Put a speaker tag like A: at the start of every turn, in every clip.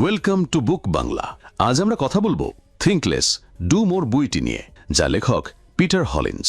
A: Welcome to book Bangla আজ আমরা কথা বলব থিঙ্কলেস ডু মোর বইটি নিয়ে, যা লেখক পিটার হলিন্স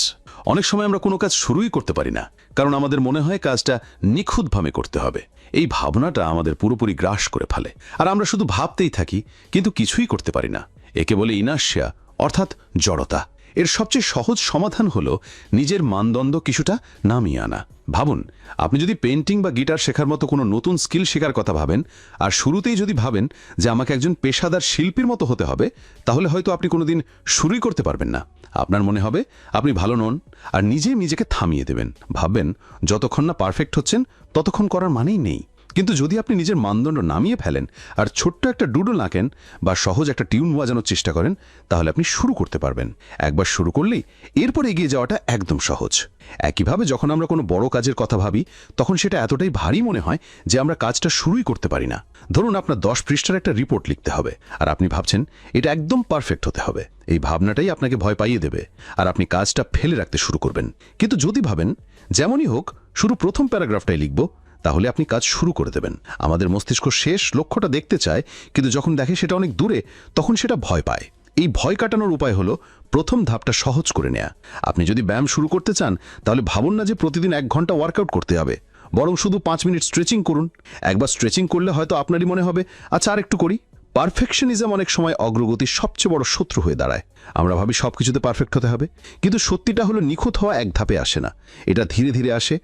A: অনেক সময় আমরা কোনো কাজ শুরুই করতে পারি না, কারণ আমাদের মনে হয় কাজটা নিখুঁতভাবে করতে হবে। এই ভাবনাটা আমাদের পুরোপুরি গ্রাস করে ফেলে। আর আমরা শুধু ভাবতেই থাকি, কিন্তু কিছুই করতে পারি না। একে বলে ইনার্শিয়া, অর্থাৎ জড়তা। এর সবচেয়ে সহজ সমাধান হলো নিজের মানদণ্ড কিছুটা নামিয়ে আনা। ভাবুন, আপনি যদি পেন্টিং বা গিটার শেখার মতো কোনো নতুন স্কিল শেখার কথা ভাবেন, আর শুরুতেই যদি ভাবেন যে আমাকে একজন পেশাদার শিল্পীর মতো হতে হবে, তাহলে হয়তো আপনি কোনোদিন শুরুই করতে পারবেন না। আপনার মনে হবে, আপনি ভালো নন, আর নিজে নিজেকে থামিয়ে দেবেন। ভাববেন, যতক্ষণ না পারফেক্ট হচ্ছেন, ততক্ষণ করার মানেই নেই। কিন্তু যদি আপনি নিজের মানদণ্ড নামিয়ে ফেলেন আর ছোট্ট একটা ডুডল আঁকেন বা সহজ একটা টিউন বাজানোর চেষ্টা করেন, তাহলে আপনি শুরু করতে পারবেন। একবার শুরু করলেই এরপর এগিয়ে যাওয়াটা একদম সহজ। একইভাবে যখন আমরা কোনো বড় কাজের কথা ভাবি, তখন সেটা এতটাই ভারী মনে হয় যে আমরা কাজটা শুরুই করতে পারি না। ধরুন আপনার দশ পৃষ্ঠার একটা রিপোর্ট লিখতে হবে আর আপনি ভাবছেন এটা একদম পারফেক্ট হতে হবে। এই ভাবনাটাই আপনাকে ভয় পাইয়ে দেবে আর আপনি কাজটা ফেলে রাখতে শুরু করবেন। কিন্তু যদি ভাবেন, যেমনই হোক শুরু প্রথম প্যারাগ্রাফটাই লিখব তাহলে আপনি কাজ শুরু করে দেবেন। আমাদের মস্তিষ্ক শেষ লক্ষ্যটা দেখতে চায়, কিন্তু যখন দেখে সেটা অনেক দূরে, তখন সেটা ভয় পায়। এই ভয় কাটানোর উপায় হলো প্রথম ধাপটা সহজ করে নেয়া। আপনি যদি ব্যায়াম শুরু করতে চান, তাহলে ভাবুন না যে প্রতিদিন এক ঘণ্টা ওয়ার্কআউট করতে হবে। বরং শুধু পাঁচ মিনিট স্ট্রেচিং করুন। একবার স্ট্রেচিং করলে হয়তো আপনারই মনে হবে আচ্ছা আর একটু করি। পারফেকশনিজম অনেক সময় অগ্রগতির সবচেয়ে বড় শত্রু হয়ে দাঁড়ায়। আমরা ভাবি সব কিছুতে পারফেক্ট হতে হবে, কিন্তু সত্যিটা হলো নিখুঁত হওয়া এক ধাপে আসে না। এটা ধীরে ধীরে আসে,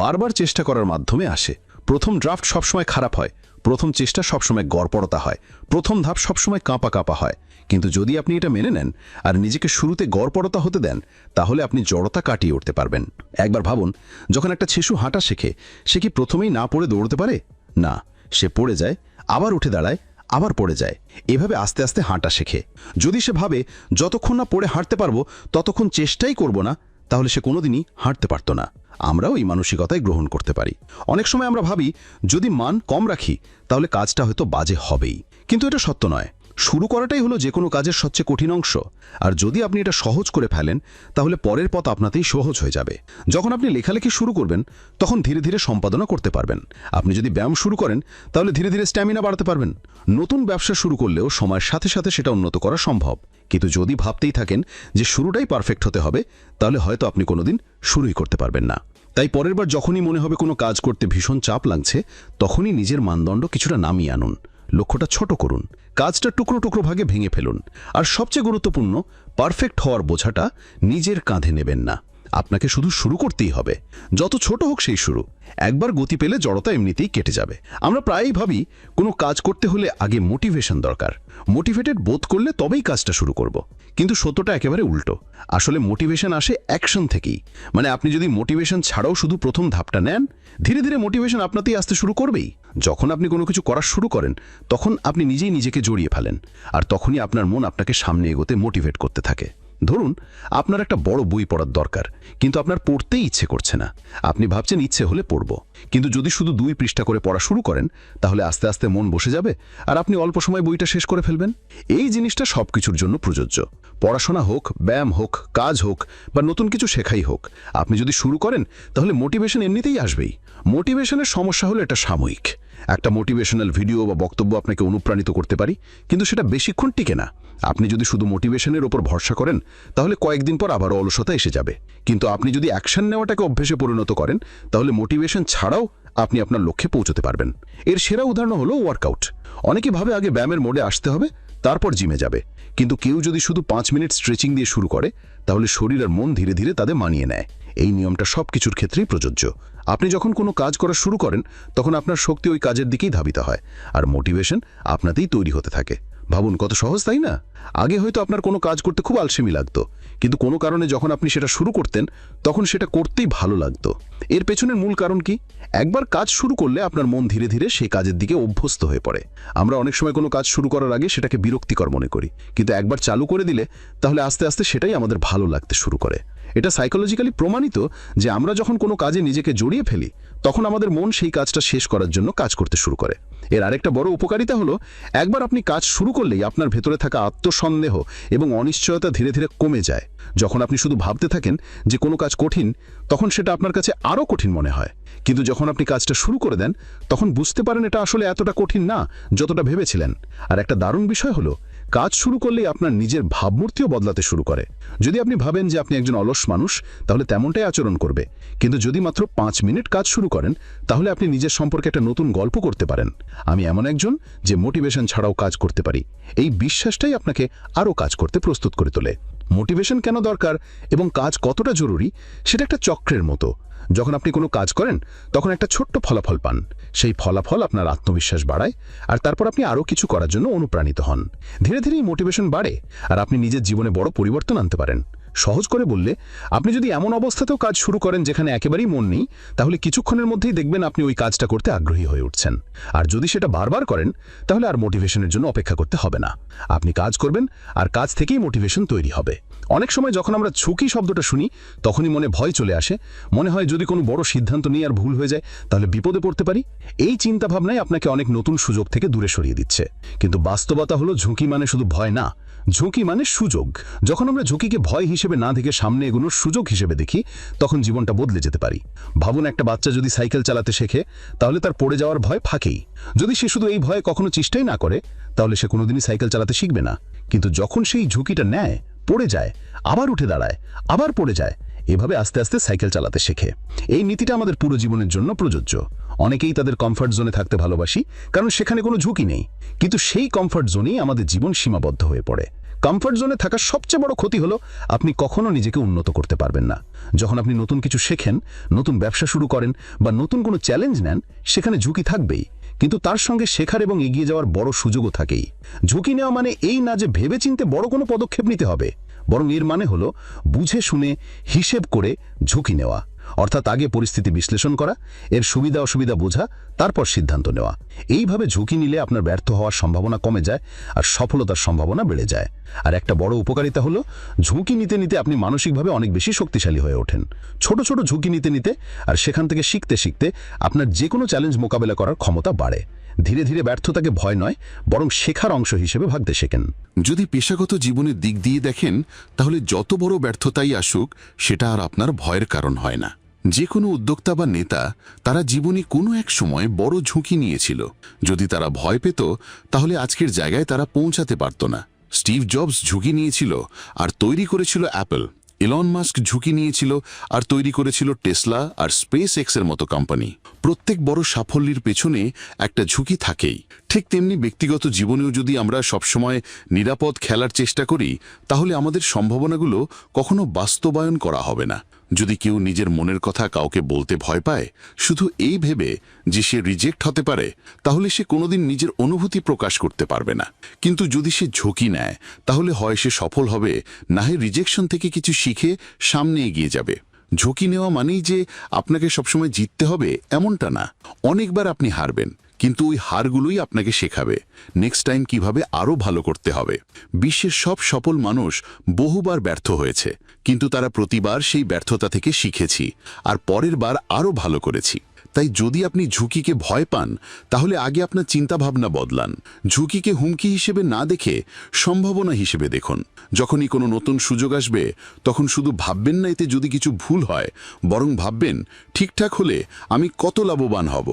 A: বারবার চেষ্টা করার মাধ্যমে আসে। প্রথম ড্রাফট সবসময় খারাপ হয়, প্রথম চেষ্টা সবসময় গড়পড়তা হয়, প্রথম ধাপ সবসময় কাঁপা কাঁপা হয়। কিন্তু যদি আপনি এটা মেনে নেন আর নিজেকে শুরুতে গড়পড়তা হতে দেন, তাহলে আপনি জড়তা কাটিয়ে উঠতে পারবেন। একবার ভাবুন, যখন একটা শিশু হাঁটা শেখে, সে কি প্রথমেই না পড়ে দৌড়তে পারে? না, সে পড়ে যায়, আবার উঠে দাঁড়ায় আবার পড়ে যায়। এভাবে আস্তে আস্তে হাঁটা শেখে। যদি সে ভাবে, যতক্ষণ না পড়ে হাঁটতে পারব, ততক্ষণ চেষ্টাই করব না, তাহলে সে কোনোদিনই হাঁটতে পারতো না। আমরাও এই মানসিকতায় গ্রহণ করতে পারি। অনেক সময় আমরা ভাবি, যদি মান কম রাখি, তাহলে কাজটা হয়তো বাজে হবেই। কিন্তু এটা সত্য নয়। শুরু করাটাই হলো যে কোনো কাজের সবচেয়ে কঠিন অংশ। আর যদি আপনি এটা সহজ করে ফেলেন, তাহলে পরের পথ আপনাতেই সহজ হয়ে যাবে। যখন আপনি লেখালেখি শুরু করবেন, তখন ধীরে ধীরে সম্পাদনা করতে পারবেন। আপনি যদি ব্যায়াম শুরু করেন, তাহলে ধীরে ধীরে স্ট্যামিনা বাড়াতে পারবেন। নতুন ব্যবসা শুরু করলেও সময়ের সাথে সাথে সেটা উন্নত করা সম্ভব। কিন্তু যদি ভাবতেই থাকেন যে শুরুটাই পারফেক্ট হতে হবে, তাহলে হয়তো আপনি কোনোদিন শুরুই করতে পারবেন না। তাই পরের বার যখনই মনে হবে কোনো কাজ করতে ভীষণ চাপ লাগছে, তখনই নিজের মানদণ্ড কিছুটা নামিয়ে আনুন। লক্ষ্যটা ছোট করুন। কাজটা টুকরো টুকরো ভাগে ভেঙে ফেলুন। আর সবচেয়ে গুরুত্বপূর্ণ পারফেক্ট হওয়ার বোঝাটা নিজের কাঁধে নেবেন না। আপনাকে শুধু শুরু করতেই হবে। যত ছোট হোক সেই শুরু। একবার গতি পেলে জড়তা এমনিতেই কেটে যাবে। আমরা প্রায়ই ভাবি, কোনো কাজ করতে হলে আগে মোটিভেশন দরকার। মোটিভেটেড বোধ করলে তবেই কাজটা শুরু করব। কিন্তু সত্যটা একেবারে উল্টো। আসলে মোটিভেশন আসে অ্যাকশন থেকেই। মানে আপনি যদি মোটিভেশন ছাড়াও শুধু প্রথম ধাপটা নেন, ধীরে ধীরে মোটিভেশন আপনাতেই আসতে শুরু করবেই। যখন আপনি কোনো কিছু করা শুরু করেন, তখন আপনি নিজেই নিজেকে জড়িয়ে ফেলেন। আর তখনই আপনার মন আপনাকে সামনে এগোতে মোটিভেট করতে থাকে। ধরুন, আপনার একটা বড় বই পড়ার দরকার, কিন্তু আপনার পড়তেই ইচ্ছে করছে না। আপনি ভাবছেন ইচ্ছে হলে পড়ব। কিন্তু যদি শুধু দুই পৃষ্ঠা করে পড়া শুরু করেন, তাহলে আস্তে আস্তে মন বসে যাবে আর আপনি অল্প সময় বইটা শেষ করে ফেলবেন। এই জিনিসটা সব কিছুর জন্য প্রযোজ্য। পড়াশোনা হোক, ব্যায়াম হোক, কাজ হোক বা নতুন কিছু শেখাই হোক, আপনি যদি শুরু করেন, তাহলে মোটিভেশন এমনিতেই আসবেই। মোটিভেশনের সমস্যা হলো এটা সাময়িক। একটা মোটিভেশনাল ভিডিও বা বক্তব্য আপনাকে অনুপ্রাণিত করতে পারি, কিন্তু সেটা বেশিক্ষণ টিকে না। আপনি যদি শুধু মোটিভেশনের ওপর ভরসা করেন, তাহলে কয়েকদিন পর আবারও অলসতা এসে যাবে। কিন্তু আপনি যদি অ্যাকশন নেওয়াটাকে অভ্যেসে পরিণত করেন, তাহলে মোটিভেশন ছাড়াও আপনি আপনার লক্ষ্যে পৌঁছতে পারবেন। এর সেরা উদাহরণ হলো ওয়ার্কআউট অনেকে ভাবে আগে ব্যায়ামের মোডে আসতে হবে, তারপর জিমে যাবে। কিন্তু কেউ যদি শুধু পাঁচ মিনিট স্ট্রেচিং দিয়ে শুরু করে, তাহলে শরীর আর মন ধীরে ধীরে তাদের মানিয়ে নেয়। এই নিয়মটা সব কিছুর ক্ষেত্রেই প্রযোজ্য। আপনি যখন কোনো কাজ করা শুরু করেন, তখন আপনার শক্তি ওই কাজের দিকেই ধাবিত হয়। আর মোটিভেশন আপনাতেই তৈরি হতে থাকে। ভাবুন, কত সহজ, তাই না? আগে হয়তো আপনার কোনো কাজ করতে খুব আলসেমি লাগতো। কিন্তু কোনো কারণে যখন আপনি সেটা শুরু করতেন, তখন সেটা করতেই ভালো লাগতো। এর পেছনের মূল কারণ কি? একবার কাজ শুরু করলে আপনার মন ধীরে ধীরে সেই কাজের দিকে অভ্যস্ত হয়ে পড়ে। আমরা অনেক সময় কোনো কাজ শুরু করার আগে সেটাকে বিরক্তিকর মনে করি। কিন্তু একবার চালু করে দিলে, তাহলে আস্তে আস্তে সেটাই আমাদের ভালো লাগতে শুরু করে। এটা সাইকোলজিক্যালি প্রমাণিত যে আমরা যখন কোনো কাজে নিজেকে জড়িয়ে ফেলি, তখন আমাদের মন সেই কাজটা শেষ করার জন্য কাজ করতে শুরু করে। এর আরেকটা বড় উপকারিতা হলো, একবার আপনি কাজ শুরু করলেই আপনার ভেতরে থাকা আত্মসন্দেহ এবং অনিশ্চয়তা ধীরে ধীরে কমে যায়। যখন আপনি শুধু ভাবতে থাকেন যে কোনো কাজ কঠিন, তখন সেটা আপনার কাছে আরও কঠিন মনে হয়। কিন্তু যখন আপনি কাজটা শুরু করে দেন, তখন বুঝতে পারেন এটা আসলে এতটা কঠিন না, যতটা ভেবেছিলেন। আর একটা দারুণ বিষয় হলো কাজ শুরু করলেই আপনার নিজের ভাবমূর্তিও বদলাতে শুরু করে। যদি আপনি ভাবেন যে আপনি একজন অলস মানুষ, তাহলে তেমনটাই আচরণ করবে। কিন্তু যদি মাত্র পাঁচ মিনিট কাজ শুরু করেন, তাহলে আপনি নিজের সম্পর্কে একটা নতুন গল্প করতে পারেন। আমি এমন একজন যে মোটিভেশন ছাড়াও কাজ করতে পারি। এই বিশ্বাসটাই আপনাকে আরও কাজ করতে প্রস্তুত করে তোলে। মোটিভেশন কেন দরকার এবং কাজ কতটা জরুরি, সেটা একটা চক্রের মতো। যখন আপনি কোনো কাজ করেন, তখন একটা ছোট্ট ফলাফল পান। সেই ফলাফল আপনার আত্মবিশ্বাস বাড়ায় আর তারপর আপনি আরও কিছু করার জন্য অনুপ্রাণিত হন। ধীরে ধীরে মোটিভেশন বাড়ে আর আপনি নিজের জীবনে বড় পরিবর্তন আনতে পারেন। সহজ করে বললে, আপনি যদি এমন অবস্থাতেও কাজ শুরু করেন যেখানে একেবারেই মন নেই, তাহলে কিছুক্ষণের মধ্যেই দেখবেন আপনি ওই কাজটা করতে আগ্রহী হয়ে উঠছেন। আর যদি সেটা বারবার করেন, তাহলে আর মোটিভেশনের জন্য অপেক্ষা করতে হবে না। আপনি কাজ করবেন, আর কাজ থেকেই মোটিভেশন তৈরি হবে। অনেক সময় যখন আমরা ঝুঁকি শব্দটা শুনি, তখনই মনে ভয় চলে আসে। মনে হয় যদি কোনো বড় সিদ্ধান্ত নিয়ে আর ভুল হয়ে যায়, তাহলে বিপদে পড়তে পারি। এই চিন্তাভাবনাই আপনাকে অনেক নতুন সুযোগ থেকে দূরে সরিয়ে দিচ্ছে। কিন্তু বাস্তবতা হলো ঝুঁকি মানে শুধু ভয় না। ঝুঁকি মানে সুযোগ। যখন আমরা ঝুঁকিকে ভয় হিসেবে না দেখে সামনে এগোনোর সুযোগ হিসেবে দেখি, তখন জীবনটা বদলে যেতে পারি। ভাবুন একটা বাচ্চা যদি সাইকেল চালাতে শেখে, তাহলে তার পড়ে যাওয়ার ভয় ফাঁকেই। যদি সে শুধু এই ভয়ে কখনো চেষ্টাই না করে, তাহলে সে কোনোদিনই সাইকেল চালাতে শিখবে না। কিন্তু যখন সেই ঝুঁকিটা নেয়, পড়ে যায়, আবার উঠে দাঁড়ায়, আবার পড়ে যায়, এভাবে আস্তে আস্তে সাইকেল চালাতে শেখে। এই নীতিটা আমাদের পুরো জীবনের জন্য প্রযোজ্য। অনেকেই তাদের কমফর্ট জোনে থাকতে ভালোবাসি, কারণ সেখানে কোনো ঝুঁকি নেই। কিন্তু সেই কমফর্ট জোনেই আমাদের জীবন সীমাবদ্ধ হয়ে পড়ে। কমফর্ট জোনে থাকার সবচেয়ে বড় ক্ষতি হলো, আপনি কখনো নিজেকে উন্নত করতে পারবেন না। যখন আপনি নতুন কিছু শেখেন, নতুন ব্যবসা শুরু করেন বা নতুন কোনো চ্যালেঞ্জ নেন, সেখানে ঝুঁকি থাকবেই। কিন্তু তার সঙ্গে শেখার এবং এগিয়ে যাওয়ার বড় সুযোগও থাকেই। ঝুঁকি নেওয়া মানে এই না যে ভেবেচিন্তে বড় কোনো পদক্ষেপ নিতে হবে, বরং এর মানে হলো বুঝে শুনে হিসেব করে ঝুঁকি নেওয়া। অর্থাৎ আগে পরিস্থিতি বিশ্লেষণ করা, এর সুবিধা অসুবিধা বোঝা, তারপর সিদ্ধান্ত নেওয়া। এইভাবে ঝুঁকি নিলে আপনার ব্যর্থ হওয়ার সম্ভাবনা কমে যায় আর সফলতার সম্ভাবনা বেড়ে যায়। আর একটা বড় উপকারিতা হলো, ঝুঁকি নিতে নিতে আপনি মানসিকভাবে অনেক বেশি শক্তিশালী হয়ে ওঠেন। ছোট ছোট ঝুঁকি নিতে নিতে আর সেখান থেকে শিখতে শিখতে আপনার যে কোনো চ্যালেঞ্জ মোকাবেলা করার ক্ষমতা বাড়ে। ধীরে ধীরে ব্যর্থতাকে ভয় নয়, বরং শেখার অংশ হিসেবে ভাবতে শেখেন।
B: যদি পেশাগত জীবনের দিক দিয়ে দেখেন, তাহলে যত বড় ব্যর্থতাই আসুক, সেটা আর আপনার ভয়ের কারণ হয় না। যে কোনো উদ্যোক্তা বা নেতা, তারা জীবনে কোনো এক সময় বড় ঝুঁকি নিয়েছিল। যদি তারা ভয় পেত, তাহলে আজকের জায়গায় তারা পৌঁছাতে পারত না। স্টিভ জবস ঝুঁকি নিয়েছিল আর তৈরি করেছিল অ্যাপল। এলন মাস্ক ঝুঁকি নিয়েছিল আর তৈরি করেছিল টেসলা আর স্পেস এক্সের মতো কোম্পানি। প্রত্যেক বড় সাফল্যের পেছনে একটা ঝুঁকি থাকেই। ঠিক তেমনি ব্যক্তিগত জীবনেও যদি আমরা সবসময় নিরাপদ খেলার চেষ্টা করি, তাহলে আমাদের সম্ভাবনাগুলো কখনো বাস্তবায়ন করা হবে না। যদি কেউ নিজের মনের কথা কাউকে বলতে ভয় পায়, শুধু এই ভেবে যে সে রিজেক্ট হতে পারে, তাহলে সে কোনোদিন নিজের অনুভূতি প্রকাশ করতে পারবে না। কিন্তু যদি সে ঝুঁকি নেয়, তাহলে হয় সে সফল হবে, না হয় রিজেকশন থেকে কিছু শিখে সামনে এগিয়ে যাবে। ঝুঁকি নেওয়া মানেই যে আপনাকে সবসময় জিততে হবে এমনটা না। অনেকবার আপনি হারবেন, কিন্তু ওই হারগুলোই আপনাকে শেখাবে। নেক্সট টাইম কীভাবে আরও ভালো করতে হবে। বিশ্বের সব সফল মানুষ বহুবার ব্যর্থ হয়েছে। কিন্তু তারা প্রতিবার সেই ব্যর্থতা থেকে শিখেছি, আর পরের বার আরও ভালো করেছি। তাই যদি আপনি ঝুঁকিকে ভয় পান, তাহলে আগে আপনার চিন্তাভাবনা বদলান। ঝুঁকিকে হুমকি হিসেবে না দেখে সম্ভাবনা হিসেবে দেখুন। যখনই কোনো নতুন সুযোগ আসবে, তখন শুধু ভাববেন না এতে যদি কিছু ভুল হয়, বরং ভাববেন, ঠিকঠাক হলে আমি কত লাভবান হব।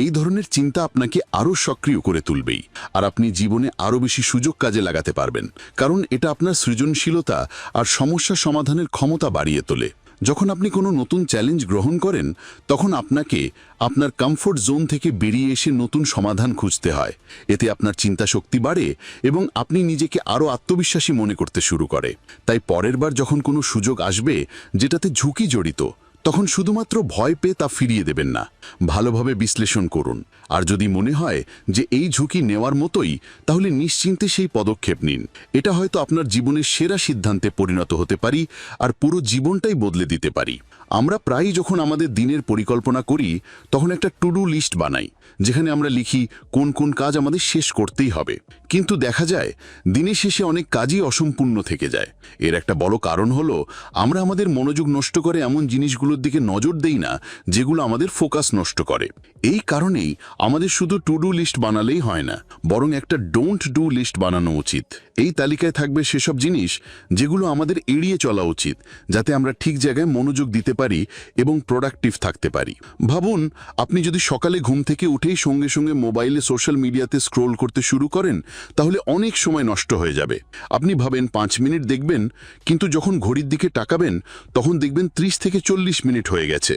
B: এই ধরনের চিন্তা আপনাকে আরও সক্রিয় করে তুলবেই, আর আপনি জীবনে আরও বেশি সুযোগ কাজে লাগাতে পারবেন, কারণ এটা আপনার সৃজনশীলতা আর সমস্যা সমাধানের ক্ষমতা বাড়িয়ে তোলে। যখন আপনি কোনো নতুন চ্যালেঞ্জ গ্রহণ করেন, তখন আপনাকে আপনার কমফোর্ট জোন থেকে বেরিয়ে এসে নতুন সমাধান খুঁজতে হয়। এতে আপনার চিন্তা শক্তি বাড়ে এবং আপনি নিজেকে আরও আত্মবিশ্বাসী মনে করতে শুরু করে। তাই পরের বার যখন কোনো সুযোগ আসবে, যেটাতে ঝুঁকি জড়িত তখন শুধুমাত্র ভয় পেয়ে তা ফিরিয়ে দেবেন না। ভালোভাবে বিশ্লেষণ করুন। আর যদি মনে হয় যে এই ঝুঁকি নেওয়ার মতোই, তাহলে নিশ্চিন্তে সেই পদক্ষেপ নিন। এটা হয়তো আপনার জীবনের সেরা সিদ্ধান্তে পরিণত হতে পারি, আর পুরো জীবনটাই বদলে দিতে পারি। আমরা প্রায়ই যখন আমাদের দিনের পরিকল্পনা করি, তখন একটা টু ডু লিস্ট বানাই, যেখানে আমরা লিখি কোন কোন কাজ আমাদের শেষ করতেই হবে। কিন্তু দেখা যায়, দিনের শেষে অনেক কাজই অসম্পূর্ণ থেকে যায়। এর একটা বড় কারণ হলো, আমরা আমাদের মনোযোগ নষ্ট করে এমন জিনিসগুলোর দিকে নজর দেই না, যেগুলো আমাদের ফোকাস নষ্ট করে। এই কারণেই আমাদের শুধু টু ডু লিস্ট বানালেই হয় না, বরং একটা ডোন্ট ডু লিস্ট বানানো উচিত। এই তালিকায় থাকবে সেসব জিনিস, যেগুলো আমাদের এড়িয়ে চলা উচিত, যাতে আমরা ঠিক জায়গায় মনোযোগ দিতে পারি এবং প্রোডাক্টিভ থাকতে পারি। ভাবুন, আপনি যদি সকালে ঘুম থেকে উঠেই সঙ্গে সঙ্গে মোবাইলে সোশ্যাল মিডিয়াতে স্ক্রোল করতে শুরু করেন, তাহলে অনেক সময় নষ্ট হয়ে যাবে। আপনি ভাবেন পাঁচ মিনিট দেখবেন, কিন্তু যখন ঘড়ির দিকে তাকাবেন, তখন দেখবেন ত্রিশ থেকে চল্লিশ মিনিট হয়ে গেছে।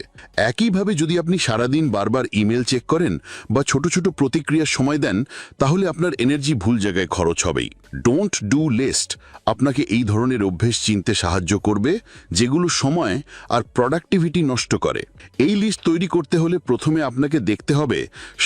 B: একইভাবে যদি আপনি সারাদিন বারবার ইমেল চেক করেন বা ছোট ছোট প্রতিক্রিয়ার সময় দেন, তাহলে আপনার এনার্জি ভুল জায়গায় খরচ হবেই। ডোন্ট ডু লিস্ট আপনাকে এই ধরনের অভ্যেস চিনতে সাহায্য করবে, যেগুলো সময় আর প্রোডাক্টিভিটি নষ্ট করে। এই লিস্ট তৈরি করতে হলে প্রথমে আপনাকে দেখতে হবে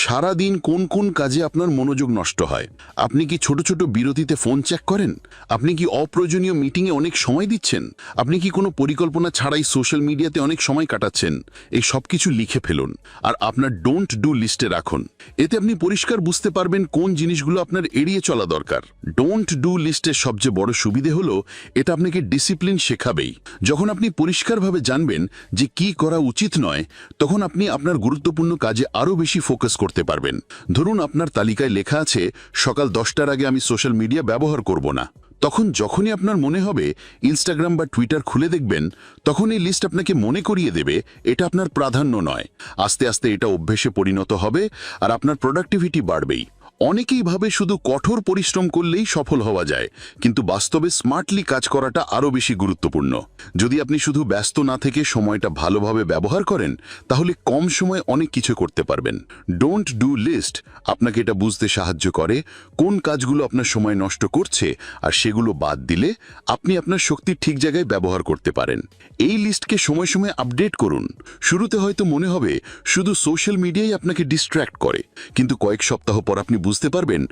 B: সারা দিন কোন কোন কাজে আপনার মনোযোগ নষ্ট হয়। আপনি কি ছোট ছোট বিরতিতে ফোন চেক করেন? আপনি কি অপ্রয়োজনীয় মিটিংয়ে অনেক সময় দিচ্ছেন? আপনি কি কোনো পরিকল্পনা ছাড়াই সোশ্যাল মিডিয়াতে অনেক সময় কাটাচ্ছেন? এই সব কিছু লিখে ফেলুন আর আপনার ডোন্ট ডু লিস্টে রাখুন। এতে আপনি পরিষ্কার বুঝতে পারবেন কোন জিনিসগুলো আপনার এড়িয়ে চলা দরকার। ডোন্ট ডু লিস্টের সবচেয়ে বড় সুবিধে হলো, এটা আপনাকে ডিসিপ্লিন শেখাবেই। যখন আপনি পরিষ্কারভাবে জানবেন যে কি করা উচিত নয়, তখন আপনি আপনার গুরুত্বপূর্ণ কাজে আরও বেশি ফোকাস করতে পারবেন। ধরুন আপনার তালিকায় লেখা আছে, সকাল দশটার আগে আমি সোশ্যাল মিডিয়া ব্যবহার করব না। তখন যখনই আপনার মনে হবে ইনস্টাগ্রাম বা টুইটার খুলে দেখবেন, তখন এই লিস্ট আপনাকে মনে করিয়ে দেবে, এটা আপনার প্রাধান্য নয়। আস্তে আস্তে এটা অভ্যেসে পরিণত হবে আর আপনার প্রোডাক্টিভিটি বাড়বেই। অনেকেই ভাবে শুধু কঠোর পরিশ্রম করলেই সফল হওয়া যায়, কিন্তু বাস্তবে স্মার্টলি কাজ করাটা আরও বেশি গুরুত্বপূর্ণ। যদি আপনি শুধু ব্যস্ত না থেকে সময়টা ভালোভাবে ব্যবহার করেন, তাহলে কম সময়ে অনেক কিছু করতে পারবেন। ডোন্ট ডু লিস্ট আপনাকে এটা বুঝতে সাহায্য করে কোন কাজগুলো আপনার সময় নষ্ট করছে আর সেগুলো বাদ দিলে আপনি আপনার শক্তি ঠিক জায়গায় ব্যবহার করতে পারেন। এই লিস্টকে সময় সময় আপডেট করুন। শুরুতে হয়তো মনে হবে শুধু সোশ্যাল মিডিয়াই আপনাকে ডিস্ট্র্যাক্ট করে, কিন্তু কয়েক সপ্তাহ পর আপনি বুঝতে পারবেন,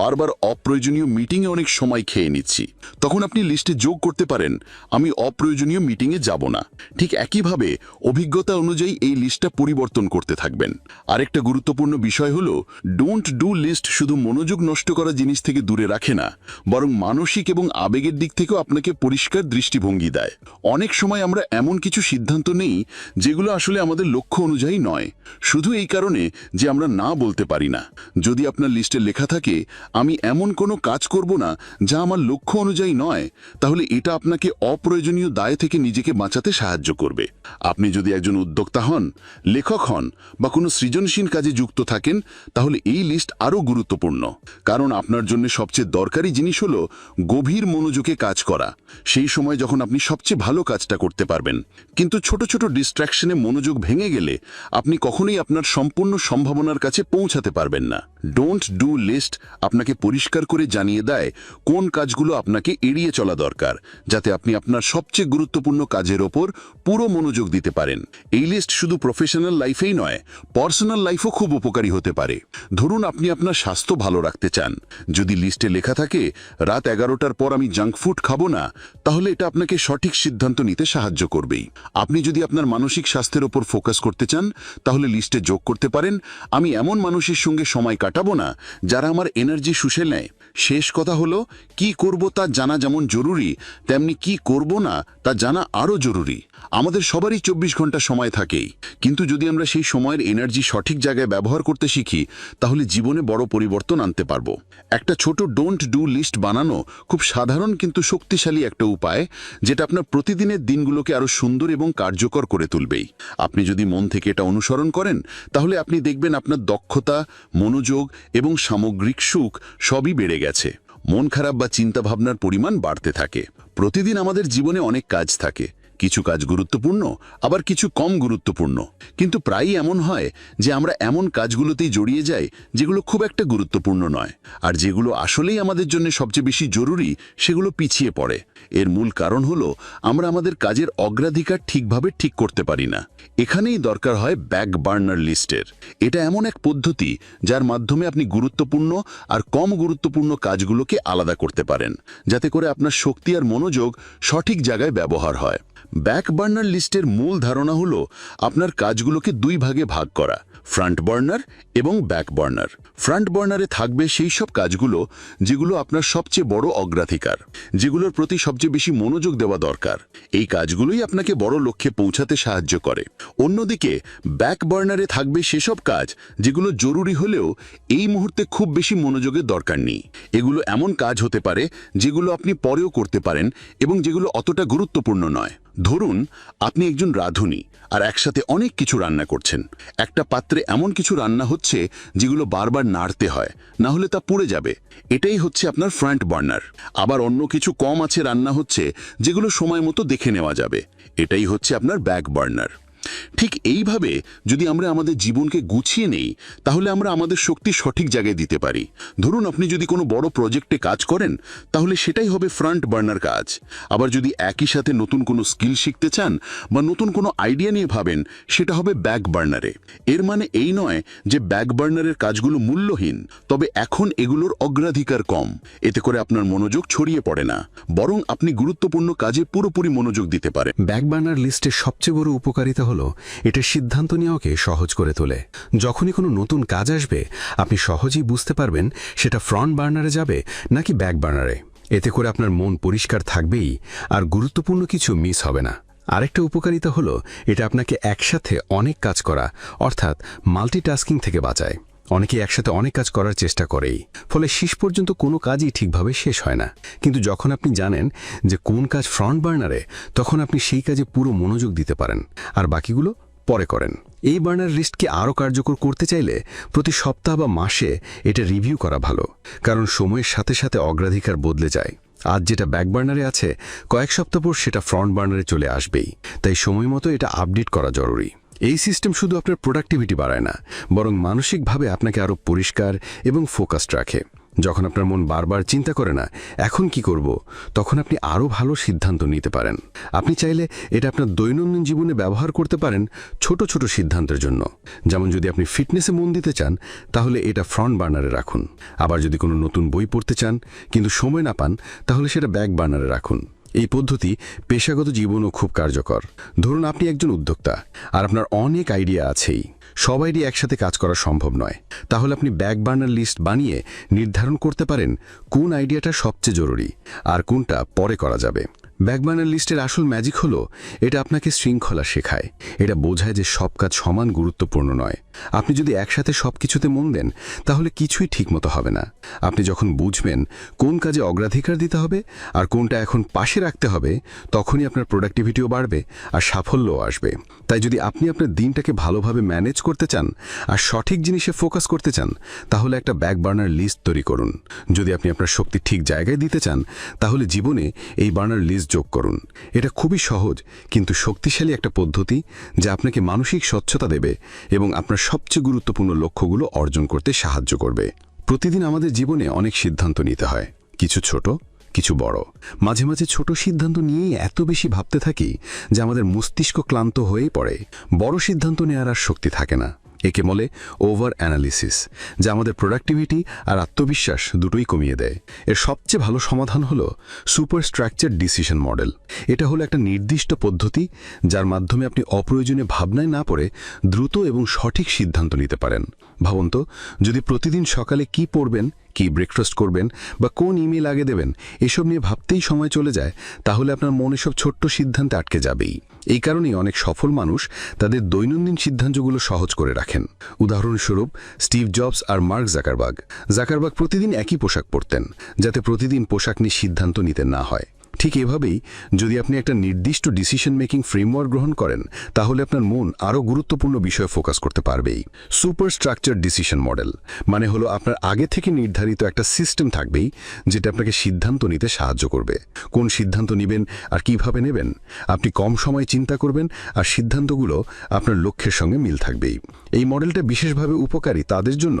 B: বারবার অপ্রয়োজনীয় মিটিংয়ে অনেক সময় খেয়ে নিচ্ছি। তখন আপনি লিস্টে যোগ করতে পারেন, আমি অপ্রয়োজনীয় মিটিংয়ে যাব না। ঠিক একইভাবে, অভিজ্ঞতা অনুযায়ী এই লিস্টটা পরিবর্তন করতে থাকবেন। আরেকটা গুরুত্বপূর্ণ বিষয় হলো ডোন্ট ডু লিস্ট শুধু মনোযোগ নষ্ট করা জিনিস থেকে দূরে রাখে না, বরং মানসিক এবং আবেগের দিক থেকেও আপনাকে পরিষ্কার দৃষ্টিভঙ্গি দেয়। অনেক সময় আমরা এমন কিছু সিদ্ধান্ত নেই, যেগুলো আসলে আমাদের লক্ষ্য অনুযায়ী নয়। শুধু এই কারণে যে আমরা না বলতে পারি না। যদি আপনার লিস্টে লেখা থাকে, আমি এমন কোনো কাজ করব না যা আমার লক্ষ্য অনুযায়ী নয়, তাহলে এটা আপনাকে অপ্রয়োজনীয় দায় থেকে নিজেকে বাঁচাতে সাহায্য করবে। আপনি যদি একজন উদ্যোক্তা হন, লেখক হন, বা কোনো সৃজনশীল কাজে যুক্ত থাকেন, তাহলে এই লিস্ট আরও গুরুত্বপূর্ণ। কারণ আপনার জন্য সবচেয়ে দরকারি জিনিস হলো গভীর মনোযোগে কাজ করা। সেই সময় যখন আপনি সবচেয়ে ভালো কাজটা করতে পারবেন। কিন্তু ছোট ছোট ডিস্ট্র্যাকশনে মনোযোগ ভেঙে গেলে আপনি কখনোই আপনার সম্পূর্ণ সম্ভাবনার কাছে পৌঁছাতে পারবেন না। ডোন্ট ডু লিস্ট আপনাকে পরিষ্কার করে জানিয়ে দেয় কোন কাজগুলো আপনাকে এড়িয়ে চলা দরকার, যাতে আপনি আপনার সবচেয়ে গুরুত্বপূর্ণ কাজের ওপর পুরো মনোযোগ দিতে পারেন। এই লিস্ট শুধু প্রফেশনাল লাইফেই নয় পার্সোনাল লাইফও খুব উপকারী হতে পারে। ধরুন আপনি আপনার স্বাস্থ্য ভালো রাখতে চান। যদি লিস্টে লেখা থাকে, রাত এগারোটার পর আমি জাঙ্ক ফুড খাব না, তাহলে এটা আপনাকে সঠিক সিদ্ধান্ত নিতে সাহায্য করবেই। আপনি যদি আপনার মানসিক স্বাস্থ্যের ওপর ফোকাস করতে চান, তাহলে লিস্টে যোগ করতে পারেন। আমি এমন মানুষের সঙ্গে সময় কাটাবো না, যারা আমার এনার্জি শুষে নেয়। শেষ কথা হলো, কি করব তা জানা যেমন জরুরি, তেমনি কি করব না তা জানা আরও জরুরি। আমাদের সবারই চব্বিশ ঘণ্টা সময় থাকেই। কিন্তু যদি আমরা সেই সময়ের এনার্জি সঠিক জায়গায় ব্যবহার করতে শিখি, তাহলে জীবনে বড় পরিবর্তন আনতে পারব। একটা ছোট ডোন্ট ডু লিস্ট বানানো খুব সাধারণ কিন্তু শক্তিশালী একটা উপায়, যেটা আপনার প্রতিদিনের দিনগুলোকে আরও সুন্দর এবং কার্যকর করে তুলবেই। আপনি যদি মন থেকে এটা অনুসরণ করেন, তাহলে আপনি দেখবেন আপনার দক্ষতা, মনোযোগ এবং সামগ্রিক সুখ সবই বেড়ে গেছে। মন খারাপ বা চিন্তাভাবনার পরিমাণ বাড়তে থাকে। প্রতিদিন আমাদের জীবনে অনেক কাজ থাকে। কিছু কাজ গুরুত্বপূর্ণ, আবার কিছু কম গুরুত্বপূর্ণ। কিন্তু প্রায়ই এমন হয় যে আমরা এমন কাজগুলোতেই জড়িয়ে যাই যেগুলো খুব একটা গুরুত্বপূর্ণ নয়, আর যেগুলো আসলেই আমাদের জন্য সবচেয়ে বেশি জরুরি সেগুলো পিছিয়ে পড়ে। এর মূল কারণ হলো আমরা আমাদের কাজের অগ্রাধিকার ঠিকভাবে ঠিক করতে পারি না। এখানেই দরকার হয় ব্যাক বার্নার লিস্টের। এটা এমন এক পদ্ধতি যার মাধ্যমে আপনি গুরুত্বপূর্ণ আর কম গুরুত্বপূর্ণ কাজগুলোকে আলাদা করতে পারেন, যাতে করে আপনার শক্তি আর মনোযোগ সঠিক জায়গায় ব্যবহার হয়। ব্যাক বার্নার লিস্টের মূল ধারণা হলো আপনার কাজগুলোকে দুই ভাগে ভাগ করা। ফ্রন্ট বার্নার এবং ব্যাক বার্নার ফ্রন্ট বার্নারে থাকবে সেই সব কাজগুলো যেগুলো আপনার সবচেয়ে বড় অগ্রাধিকার, যেগুলোর প্রতি সবচেয়ে বেশি মনোযোগ দেওয়া দরকার। এই কাজগুলোই আপনাকে বড় লক্ষ্যে পৌঁছাতে সাহায্য করে। অন্যদিকে ব্যাক বার্নারে থাকবে সেসব কাজ যেগুলো জরুরি হলেও এই মুহূর্তে খুব বেশি মনোযোগের দরকার নেই। এগুলো এমন কাজ হতে পারে যেগুলো আপনি পরেও করতে পারেন এবং যেগুলো অতটা গুরুত্বপূর্ণ নয়। ধরুন, আপনি একজন রাঁধুনি আর একসাথে অনেক কিছু রান্না করছেন। একটা পাত্রে এমন কিছু রান্না হচ্ছে যেগুলো বারবার নাড়তে হয়, না হলে তা পুড়ে যাবে। এটাই হচ্ছে আপনার ফ্রন্ট বার্নার। আবার অন্য কিছু কম আছে রান্না হচ্ছে যেগুলো সময় মতো দেখে নেওয়া যাবে। এটাই হচ্ছে আপনার ব্যাক বার্নার। ঠিক এইভাবে যদি আমরা আমাদের জীবনকে গুছিয়ে নেই, তাহলে আমরা আমাদের শক্তি সঠিক জায়গায় দিতে পারি। ধরুন আপনি যদি কোনো বড় প্রজেক্টে কাজ করেন, তাহলে সেটাই হবে ফ্রন্ট বার্নার কাজ। আবার যদি একই সাথে নতুন কোনো স্কিল শিখতে চান বা নতুন কোনো আইডিয়া নিয়ে ভাবেন, সেটা হবে ব্যাক বার্নারে। এর মানে এই নয় যে ব্যাক বার্নারের কাজগুলো মূল্যহীন, তবে এখন এগুলোর অগ্রাধিকার কম। এতে করে আপনার মনোযোগ ছড়িয়ে পড়ে না, বরং আপনি গুরুত্বপূর্ণ কাজে পুরোপুরি মনোযোগ দিতে পারেন।
A: ব্যাক বার্নার লিস্টের সবচেয়ে বড় উপকারিতা হলো, এটা সিদ্ধান্ত নেওয়াকে সহজ করে তোলে। যখনই কোনো নতুন কাজ আসবে, আপনি সহজেই বুঝতে পারবেন সেটা ফ্রন্ট বার্নারে যাবে নাকি ব্যাক বার্নারে এতে করে আপনার মন পরিষ্কার থাকবেই আর গুরুত্বপূর্ণ কিছু মিস হবে না। আরেকটা উপকারিতা হলো, এটা আপনাকে একসাথে অনেক কাজ করা, অর্থাৎ মাল্টিটাস্কিং থেকে বাঁচায়। অনেকে একসাথে অনেক কাজ করার চেষ্টা করেই, ফলে শেষ পর্যন্ত কোনো কাজই ঠিকভাবে শেষ হয় না। কিন্তু যখন আপনি জানেন যে কোন কাজ ফ্রন্ট বার্নারে তখন আপনি সেই কাজে পুরো মনোযোগ দিতে পারেন। আর বাকিগুলো পরে করেন। এই বার্নার লিস্টকে আরও কার্যকর করতে চাইলে প্রতি সপ্তাহ বা মাসে এটা রিভিউ করা ভালো। কারণ সময়ের সাথে সাথে অগ্রাধিকার বদলে যায়। আজ যেটা ব্যাক বার্নারে আছে, কয়েক সপ্তাহ পর সেটা ফ্রন্ট বার্নারে চলে আসবেই। তাই সময় মতো এটা আপডেট করা জরুরি। এই সিস্টেম শুধু আপনার প্রোডাক্টিভিটি বাড়ায় না, বরং মানসিকভাবে আপনাকে আরও পরিষ্কার এবং ফোকাসড রাখে। যখন আপনার মন বারবার চিন্তা করে না, এখন কি করব, তখন আপনি আরও ভালো সিদ্ধান্ত নিতে পারেন। আপনি চাইলে এটা আপনার দৈনন্দিন জীবনে ব্যবহার করতে পারেন ছোট ছোট সিদ্ধান্তের জন্য। যেমন যদি আপনি ফিটনেসে মন দিতে চান, তাহলে এটা ফ্রন্ট বার্নারে রাখুন। আবার যদি কোনো নতুন বই পড়তে চান, কিন্তু সময় না পান, তাহলে সেটা ব্যাক বার্নারে রাখুন। এই পদ্ধতি পেশাগত জীবনও খুব কার্যকর। ধরুন আপনি একজন উদ্যোক্তা, আর আপনার অনেক আইডিয়া আছেই। সব আইডিয়া একসাথে কাজ করা সম্ভব নয়। তাহলে আপনি ব্যাক বার্নার লিস্ট বানিয়ে নির্ধারণ করতে পারেন কোন আইডিয়াটা সবচেয়ে জরুরি আর কোনটা পরে করা যাবে। ব্যাকবার্নার লিস্টের আসল ম্যাজিক হলো, এটা আপনাকে শৃঙ্খলা শেখায়। এটা বোঝায় যে সব কাজ সমান গুরুত্বপূর্ণ নয়। আপনি যদি একসাথে সব কিছুতে মন দেন, তাহলে কিছুই ঠিকমতো হবে না। আপনি যখন বুঝবেন কোন কাজে অগ্রাধিকার দিতে হবে আর কোনটা এখন পাশে রাখতে হবে, তখনই আপনার প্রোডাক্টিভিটিও বাড়বে আর সাফল্যও আসবে। তাই যদি আপনি আপনার দিনটাকে ভালোভাবে ম্যানেজ করতে চান আর সঠিক জিনিসে ফোকাস করতে চান, তাহলে একটা ব্যাকবার্নার লিস্ট তৈরি করুন। যদি আপনি আপনার শক্তি ঠিক জায়গায় দিতে চান, তাহলে জীবনে এই বার্নার লিস্ট যোগ করুন। এটা খুবই সহজ, কিন্তু শক্তিশালী একটা পদ্ধতি যা আপনাকে মানসিক স্বচ্ছতা দেবে এবং আপনার সবচেয়ে গুরুত্বপূর্ণ লক্ষ্যগুলো অর্জন করতে সাহায্য করবে। প্রতিদিন আমাদের জীবনে অনেক সিদ্ধান্ত নিতে হয়, কিছু ছোট, কিছু বড়। মাঝে মাঝে ছোট সিদ্ধান্ত নিয়েই এত বেশি ভাবতে থাকি যে আমাদের মস্তিষ্ক ক্লান্ত হয়েই পড়ে। বড় সিদ্ধান্ত নেওয়ার আর শক্তি থাকে না। একে বলে ওভার অ্যানালিসিস, যা আমাদের প্রোডাক্টিভিটি আর আত্মবিশ্বাস দুটোই কমিয়ে দেয়। এর সবচেয়ে ভালো সমাধান হলো সুপার স্ট্রাকচার ডিসিশন মডেল। এটা হলো একটা নির্দিষ্ট পদ্ধতি, যার মাধ্যমে আপনি অপ্রয়োজনীয় ভাবনায় না পড়ে দ্রুত এবং সঠিক সিদ্ধান্ত নিতে পারেন। ভাবুন তো, যদি প্রতিদিন সকালে কি পড়বেন, কি ব্রেকফাস্ট করবেন বা কোন ইমেল আগে দেবেন, এসব নিয়ে ভাবতেই সময় চলে যায়, তাহলে আপনার মনে সব ছোট্ট সিদ্ধান্তে আটকে যাবেই। এই কারণেই অনেক সফল মানুষ তাদের দৈনন্দিন সিদ্ধান্তগুলো সহজ করে রাখেন। উদাহরণস্বরূপ, স্টিভ জবস আর মার্ক জাকারবাগ জাকারবাগ প্রতিদিন একই পোশাক পরতেন, যাতে প্রতিদিন পোশাক নিয়ে সিদ্ধান্ত নিতে না হয়। ঠিক এভাবেই যদি আপনি একটা নির্দিষ্ট ডিসিশন মেকিং ফ্রেমওয়ার্ক গ্রহণ করেন, তাহলে আপনার মন আরও গুরুত্বপূর্ণ বিষয়ে ফোকাস করতে পারবেই। সুপার স্ট্রাকচার ডিসিশন মডেল মানে হলো আপনার আগে থেকে নির্ধারিত একটা সিস্টেম থাকবেই, যেটা আপনাকে সিদ্ধান্ত নিতে সাহায্য করবে। কোন সিদ্ধান্ত নেবেন আর কীভাবে নেবেন, আপনি কম সময় চিন্তা করবেন আর সিদ্ধান্তগুলো আপনার লক্ষ্যের সঙ্গে মিল থাকবেই। এই মডেলটা বিশেষভাবে উপকারী তাদের জন্য,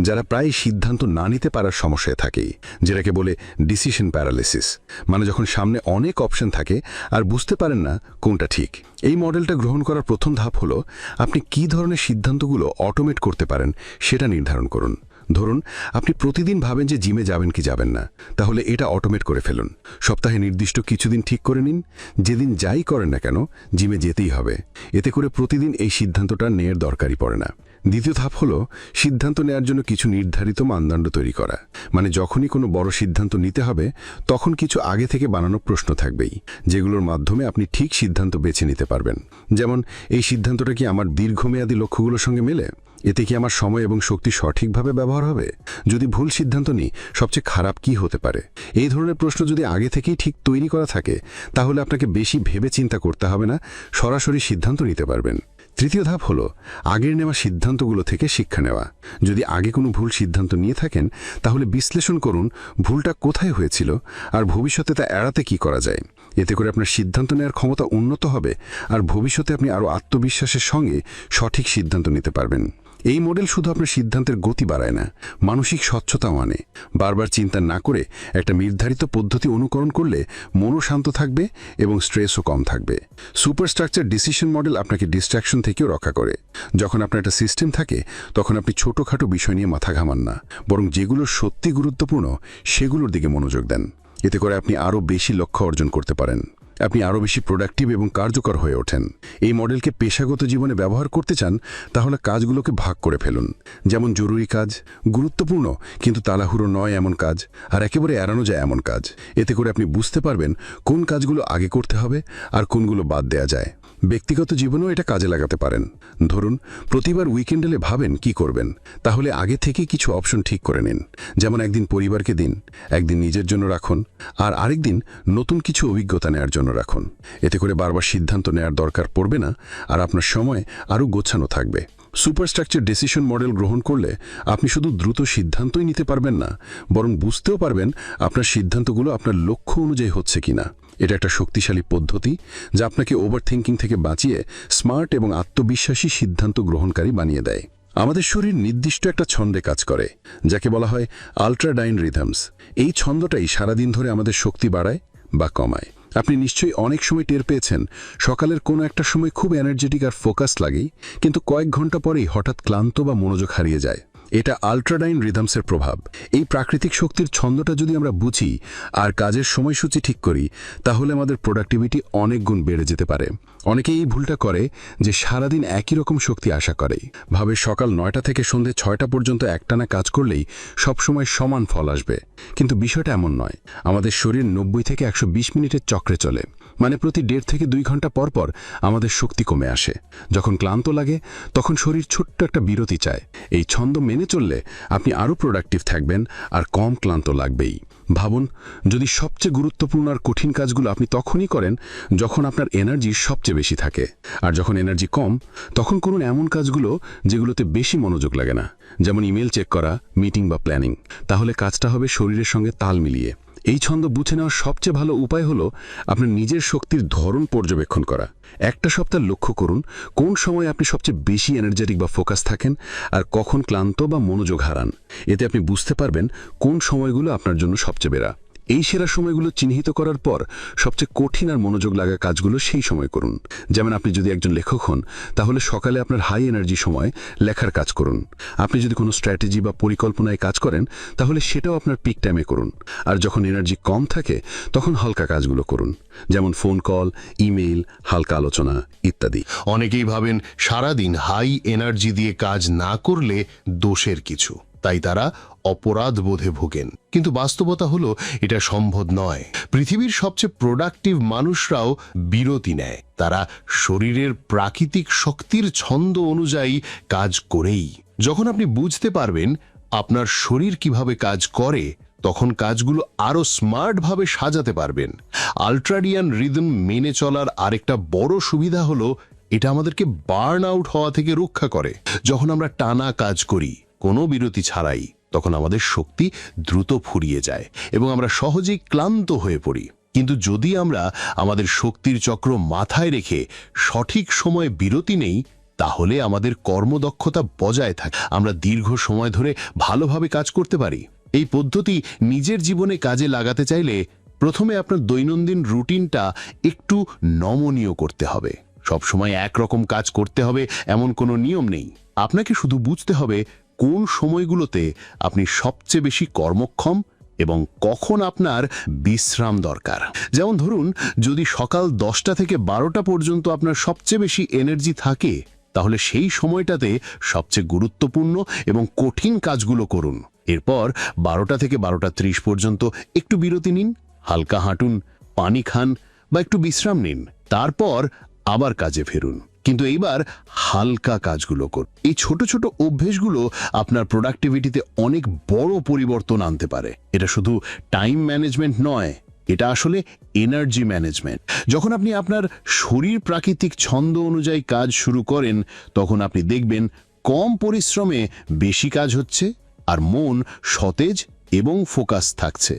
A: যারা প্রায় সিদ্ধান্ত না নিতে পারার সমস্যায় থাকে, যেটাকে বলে ডিসিশন প্যারালিসিস মানে যখন সামনে অনেক অপশন থাকে আর বুঝতে পারেন না কোনটা ঠিক। এই মডেলটা গ্রহণ করার প্রথম ধাপ হলো, আপনি কি ধরনের সিদ্ধান্তগুলো অটোমেট করতে পারেন সেটা নির্ধারণ করুন। ধরুন, আপনি প্রতিদিন ভাবেন যে জিমে যাবেন কি যাবেন না, তাহলে এটা অটোমেট করে ফেলুন। সপ্তাহে নির্দিষ্ট কিছুদিন ঠিক করে নিন, যেদিন যাই করেন না কেন জিমে যেতেই হবে। এতে করে প্রতিদিন এই সিদ্ধান্তটা নেয়ার দরকারই পড়ে না। দ্বিতীয় ধাপ হলো সিদ্ধান্ত নেয়ার জন্য কিছু নির্ধারিত মানদণ্ড তৈরি করা। মানে যখনই কোনো বড় সিদ্ধান্ত নিতে হবে, তখন কিছু আগে থেকে বানানো প্রশ্ন থাকবেই, যেগুলোর মাধ্যমে আপনি ঠিক সিদ্ধান্ত বেছে নিতে পারবেন। যেমন, এই সিদ্ধান্তটা কি আমার দীর্ঘমেয়াদী লক্ষ্যগুলোর সঙ্গে মেলে? এতে কি আমার সময় এবং শক্তি সঠিকভাবে ব্যবহার হবে? যদি ভুল সিদ্ধান্ত নিই, সবচেয়ে খারাপ কি হতে পারে? এই ধরনের প্রশ্ন যদি আগে থেকেই ঠিক তৈরি করা থাকে, তাহলে আপনাকে বেশি ভেবে চিন্তা করতে হবে না, সরাসরি সিদ্ধান্ত নিতে পারবেন। তৃতীয় ধাপ হলো আগের নেওয়া সিদ্ধান্তগুলো থেকে শিক্ষা নেওয়া। যদি আগে কোনো ভুল সিদ্ধান্ত নিয়ে থাকেন, তাহলে বিশ্লেষণ করুন ভুলটা কোথায় হয়েছিল আর ভবিষ্যতে তা এড়াতে কি করা যায়। এতে করে আপনার সিদ্ধান্ত নেওয়ার ক্ষমতা উন্নত হবে আর ভবিষ্যতে আপনি আরও আত্মবিশ্বাসের সঙ্গে সঠিক সিদ্ধান্ত নিতে পারবেন। এই মডেল শুধু আপনার সিদ্ধান্তের গতি বাড়ায় না, মানসিক স্বচ্ছতাও আনে। বারবার চিন্তা না করে একটা নির্ধারিত পদ্ধতি অনুকরণ করলে মনও শান্ত থাকবে এবং স্ট্রেসও কম থাকবে। সুপারস্ট্রাকচার ডিসিশন মডেল আপনাকে ডিস্ট্রাকশন থেকেও রক্ষা করে। যখন আপনার একটা সিস্টেম থাকে, তখন আপনি ছোটোখাটো বিষয় নিয়ে মাথা ঘামান না, বরং যেগুলো সত্যি গুরুত্বপূর্ণ, সেগুলোর দিকে মনোযোগ দেন। এতে করে আপনি আরও বেশি লক্ষ্য অর্জন করতে পারেন। আপনি আরও বেশি প্রোডাক্টিভ এবং কার্যকর হয়ে ওঠেন। এই মডেলকে পেশাগত জীবনে ব্যবহার করতে চান, তাহলে কাজগুলোকে ভাগ করে ফেলুন। যেমন জরুরি কাজ, গুরুত্বপূর্ণ, কিন্তু তালাহুড়ো নয় এমন কাজ, আর একেবারে এড়ানো যায় এমন কাজ। এতে করে আপনি বুঝতে পারবেন কোন কাজগুলো আগে করতে হবে আর কোনগুলো বাদ দেয়া যায়। ব্যক্তিগত জীবনেও এটা কাজে লাগাতে পারেন। ধরুন, প্রতিবার উইকেন্ডেলে ভাবেন কি করবেন, তাহলে আগে থেকে কিছু অপশন ঠিক করে নিন। যেমন একদিন পরিবারকে দিন, একদিন নিজের জন্য রাখুন, আর আরেকদিন নতুন কিছু অভিজ্ঞতা নেয়ার জন্য রাখুন। এতে করে বারবার সিদ্ধান্ত নেয়ার দরকার পড়বে না, আর আপনার সময় আরও গোছানো থাকবে। সুপারস্ট্রাকচার ডিসিশন মডেল গ্রহণ করলে আপনি শুধু দ্রুত সিদ্ধান্তই নিতে পারবেন না, বরং বুঝতেও পারবেন আপনার সিদ্ধান্তগুলো আপনার লক্ষ্য অনুযায়ী হচ্ছে কিনা। এটা একটা শক্তিশালী পদ্ধতি যা আপনাকে ওভার থিঙ্কিং থেকে বাঁচিয়ে স্মার্ট এবং আত্মবিশ্বাসী সিদ্ধান্ত গ্রহণকারী বানিয়ে দেয়। আমাদের শরীর নির্দিষ্ট একটা ছন্দে কাজ করে, যাকে বলা হয় আল্ট্রাডাইন রিথমস এই ছন্দটাই সারাদিন ধরে আমাদের শক্তি বাড়ায় বা কমায়। আপনি নিশ্চয়ই অনেক সময় টের পেয়েছেন, সকালের কোনো একটা সময় খুব এনার্জেটিক আর ফোকাস লাগেই, কিন্তু কয়েক ঘণ্টা পরেই হঠাৎ ক্লান্ত বা মনোযোগ হারিয়ে যায়। এটা আল্ট্রাডাইন রিদমসের প্রভাব। এই প্রাকৃতিক শক্তির ছন্দটা যদি আমরা বুঝি আর কাজের সময়সূচি ঠিক করি, তাহলে আমাদের প্রোডাক্টিভিটি অনেক গুণ বেড়ে যেতে পারে। অনেকে এই ভুলটা করে যে সারাদিন একই রকম শক্তি আশা করে। ভাবে সকাল নয়টা থেকে সন্ধে ছয়টা পর্যন্ত একটানা কাজ করলেই সবসময় সমান ফল আসবে। কিন্তু বিষয়টা এমন নয়। আমাদের শরীর নব্বই থেকে একশো বিশ মিনিটের চক্রে চলে। মানে প্রতি দেড় থেকে দুই ঘণ্টা পর পর আমাদের শক্তি কমে আসে। যখন ক্লান্ত লাগে, তখন শরীর ছোট্ট একটা বিরতি চায়। এই ছন্দ মেনে চললে আপনি আরও প্রোডাক্টিভ থাকবেন আর কম ক্লান্ত লাগবেই। ভাবুন, যদি সবচেয়ে গুরুত্বপূর্ণ আর কঠিন কাজগুলো আপনি তখনই করেন যখন আপনার এনার্জি সবচেয়ে বেশি থাকে। আর যখন এনার্জি কম, তখন করুন এমন কাজগুলো যেগুলোতে বেশি মনোযোগ লাগে না। যেমন ইমেল চেক করা মিটিং বা প্ল্যানিং তাহলে কাজটা হবে শরীরের সঙ্গে তাল মিলিয়ে। এই ছন্দ বুঝে নেওয়ার সবচেয়ে ভালো উপায় হলো আপনার নিজের শক্তির ধরন পর্যবেক্ষণ করা। একটা সপ্তাহ লক্ষ্য করুন, কোন সময় আপনি সবচেয়ে বেশি এনার্জেটিক বা ফোকাস থাকেন আর কখন ক্লান্ত বা মনোযোগ হারান। এতে আপনি বুঝতে পারবেন কোন সময়গুলো আপনার জন্য সবচেয়ে বেড়া এই সেরা সময়গুলো চিহ্নিত করার পর সবচেয়ে কঠিন আর মনোযোগ লাগা কাজগুলো সেই সময় করুন। যেমন আপনি যদি একজন লেখক হন, তাহলে সকালে আপনার হাই এনার্জি সময় লেখার কাজ করুন। আপনি যদি কোনো স্ট্র্যাটেজি বা পরিকল্পনায় কাজ করেন, তাহলে সেটাও আপনার পিক টাইমে করুন। আর যখন এনার্জি কম থাকে, তখন হালকা কাজগুলো করুন। যেমন ফোন কল ইমেইল হালকা আলোচনা ইত্যাদি।
C: অনেকেই ভাবেন সারাদিন হাই এনার্জি দিয়ে কাজ না করলে দোষের কিছু। তাই তারা অপরাধ বোধে ভোগেন। কিন্তু বাস্তবতা হলো, এটা সম্ভব নয়। পৃথিবীর সবচেয়ে প্রোডাক্টিভ মানুষরাও বিরতি নেয়। তারা শরীরের প্রাকৃতিক শক্তির ছন্দ অনুযায়ী কাজ করেই। যখন আপনি বুঝতে পারবেন আপনার শরীর কীভাবে কাজ করে, তখন কাজগুলো আরও স্মার্টভাবে সাজাতে পারবেন। আলট্রাডিয়ান রিদম মেনে চলার আরেকটা বড় সুবিধা হলো, এটা আমাদেরকে বার্ন আউট হওয়া থেকে রক্ষা করে। যখন আমরা টানা কাজ করি কোনো বিরতি ছাড়াই তখন আমাদের শক্তি দ্রুত ফুরিয়ে যায় এবং আমরা সহজেই ক্লান্ত হয়ে পড়ি। কিন্তু যদি আমরা আমাদের শক্তির চক্র মাথায় রেখে সঠিক সময়ে বিরতি নেই, তাহলে আমাদের কর্মদক্ষতা বজায় থাকে। আমরা দীর্ঘ সময় ধরে ভালোভাবে কাজ করতে পারি। এই পদ্ধতি নিজের জীবনে কাজে লাগাতে চাইলে প্রথমে আপনার দৈনন্দিন রুটিনটা একটু নমনীয় করতে হবে। সবসময় একরকম কাজ করতে হবে, এমন কোনো নিয়ম নেই। আপনাকে শুধু বুঝতে হবে কোন সময়গুলোতে আপনি সবচেয়ে বেশি কর্মক্ষম এবং কখন আপনার বিশ্রাম দরকার? যেমন ধরুন, যদি সকাল দশটা থেকে বারোটা পর্যন্ত আপনার সবচেয়ে বেশি এনার্জি থাকে, তাহলে সেই সময়টাতে সবচেয়ে গুরুত্বপূর্ণ এবং কঠিন কাজগুলো করুন। এরপর বারোটা থেকে বারোটা ত্রিশ পর্যন্ত একটু বিরতি নিন, হালকা হাঁটুন, পানি খান বা একটু বিশ্রাম নিন। তারপর আবার কাজে ফেরুন। কিন্তু এইবার হালকা কাজগুলো কর এই ছোট ছোট অভ্যেসগুলো আপনার প্রোডাক্টিভিটিতে অনেক বড় পরিবর্তন আনতে পারে। এটা শুধু টাইম ম্যানেজমেন্ট নয়, এটা আসলে এনার্জি ম্যানেজমেন্ট যখন আপনি আপনার শরীর প্রাকৃতিক ছন্দ অনুযায়ী কাজ শুরু করেন, তখন আপনি দেখবেন কম পরিশ্রমে বেশি কাজ হচ্ছে আর মন সতেজ এবং ফোকাস থাকছে।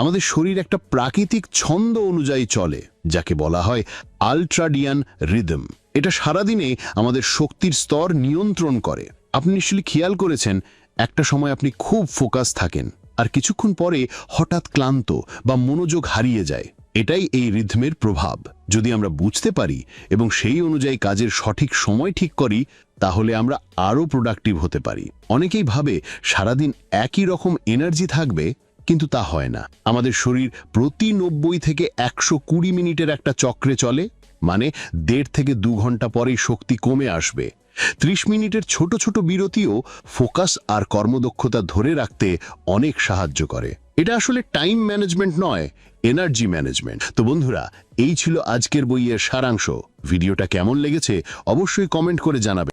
C: আমাদের শরীর একটা প্রাকৃতিক ছন্দ অনুযায়ী চলে, যাকে বলা হয় আলট্রাডিয়ান রিদম এটা সারাদিনে আমাদের শক্তির স্তর নিয়ন্ত্রণ করে। আপনি নিশ্চয়ই খেয়াল করেছেন, একটা সময় আপনি খুব ফোকাস থাকেন, আর কিছুক্ষণ পরে হঠাৎ ক্লান্ত বা মনোযোগ হারিয়ে যায়। এটাই এই রিথমের প্রভাব। যদি আমরা বুঝতে পারি এবং সেই অনুযায়ী কাজের সঠিক সময় ঠিক করি, তাহলে আমরা আরও প্রোডাক্টিভ হতে পারি। অনেকেই ভাবে সারাদিন একই রকম এনার্জি থাকবে, কিন্তু তা হয় না। আমাদের শরীর প্রতি নব্বই থেকে একশো কুড়ি মিনিটের একটা চক্রে চলে মানে দেড় থেকে দু ঘণ্টা পরেই শক্তি কমে আসবে। ত্রিশ মিনিটের ছোট ছোট বিরতিও ফোকাস আর কর্মদক্ষতা ধরে রাখতে অনেক সাহায্য করে। এটা আসলে টাইম ম্যানেজমেন্ট নয়, এনার্জি ম্যানেজমেন্ট। তো বন্ধুরা, এই ছিল আজকের বইয়ের সারাংশ। ভিডিওটা কেমন লেগেছে অবশ্যই কমেন্ট করে জানাবে।